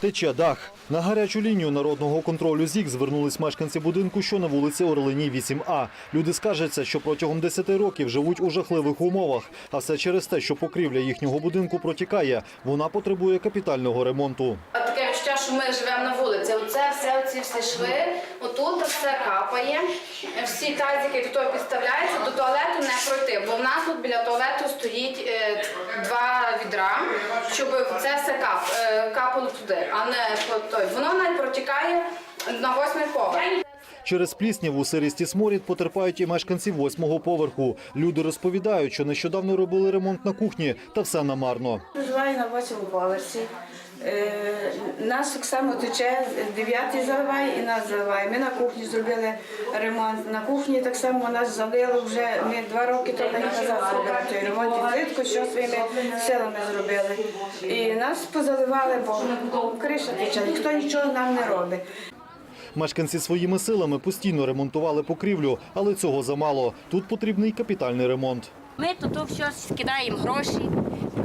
Тече дах. На гарячу лінію народного контролю ЗІК звернулись мешканці будинку, що на вулиці Орлені 8А. Люди скаржаться, що протягом 10 років живуть у жахливих умовах. А все через те, що покрівля їхнього будинку протікає. Вона потребує капітального ремонту. А таке відчуття, що ми живемо на вулиці. Оце все, оці всі шви, отут все капає. Всі тазики до того підставляються, до туалету не пройти. Бо в нас тут біля туалету стоїть е, два відра, щоб це все кап, е, капало туди, а не той. Воно навіть протікає на восьмий поверх. Через плісняву, сирість і сморід потерпають і мешканці восьмого поверху. Люди розповідають, що нещодавно робили ремонт на кухні, та все намарно. Проживаю на восьмому поверсі. Е, Нас так само тече, дев'ятий заливає і нас заливає. Ми на кухні зробили ремонт. На кухні так само нас залило вже. Ми два роки тому назад зробили той ремонт. І що своїми силами зробили. І нас позаливали, бо криша тече, ніхто нічого нам не робить. Мешканці своїми силами постійно ремонтували покрівлю, але цього замало. Тут потрібний капітальний ремонт. Ми тут все скидаємо гроші,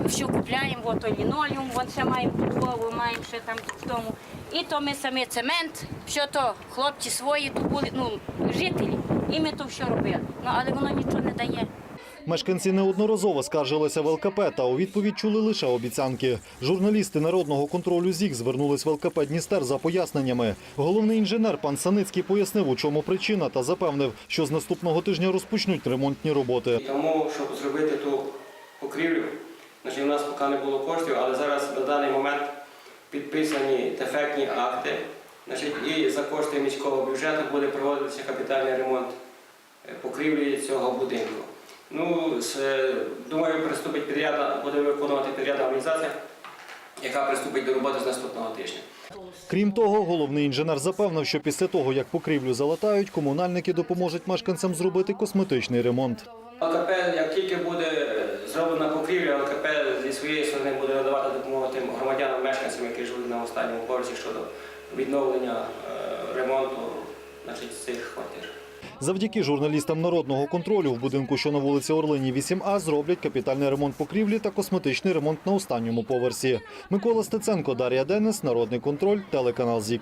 все купляємо, от лінолеум, вон ще маємо підлогу, маємо ще там в тому. І то ми самі цемент, все то хлопці свої тут були, ну, жителі, і ми то все робили. Ну, але воно нічого не дає. Мешканці неодноразово скаржилися в ЛКП та у відповідь чули лише обіцянки. Журналісти народного контролю ЗІК звернулись в ЛКП Дністер за поясненнями. Головний інженер пан Саницький пояснив, у чому причина, та запевнив, що з наступного тижня розпочнуть ремонтні роботи. Тому, щоб зробити ту покрівлю, значить, у нас поки не було коштів, але зараз на даний момент підписані дефектні акти. Значить, і за кошти міського бюджету буде проводитися капітальний ремонт е, покрівлі цього будинку. Ну, думаю, приступить підрядна, буде виконувати підрядна організація, яка приступить до роботи з наступного тижня. Крім того, головний інженер запевнив, що після того, як покрівлю залатають, комунальники допоможуть мешканцям зробити косметичний ремонт. ЛКП, як тільки буде зроблена покрівля, ЛКП зі своєї сторони буде надавати допомогу тим громадянам, мешканцям, які живуть на останньому поверсі щодо відновлення е, ремонту значить, цих квартир. Завдяки журналістам народного контролю в будинку, що на вулиці Орлині 8А, зроблять капітальний ремонт покрівлі та косметичний ремонт на останньому поверсі. Микола Стеценко, Дар'я Денис, Народний контроль, телеканал ЗІК.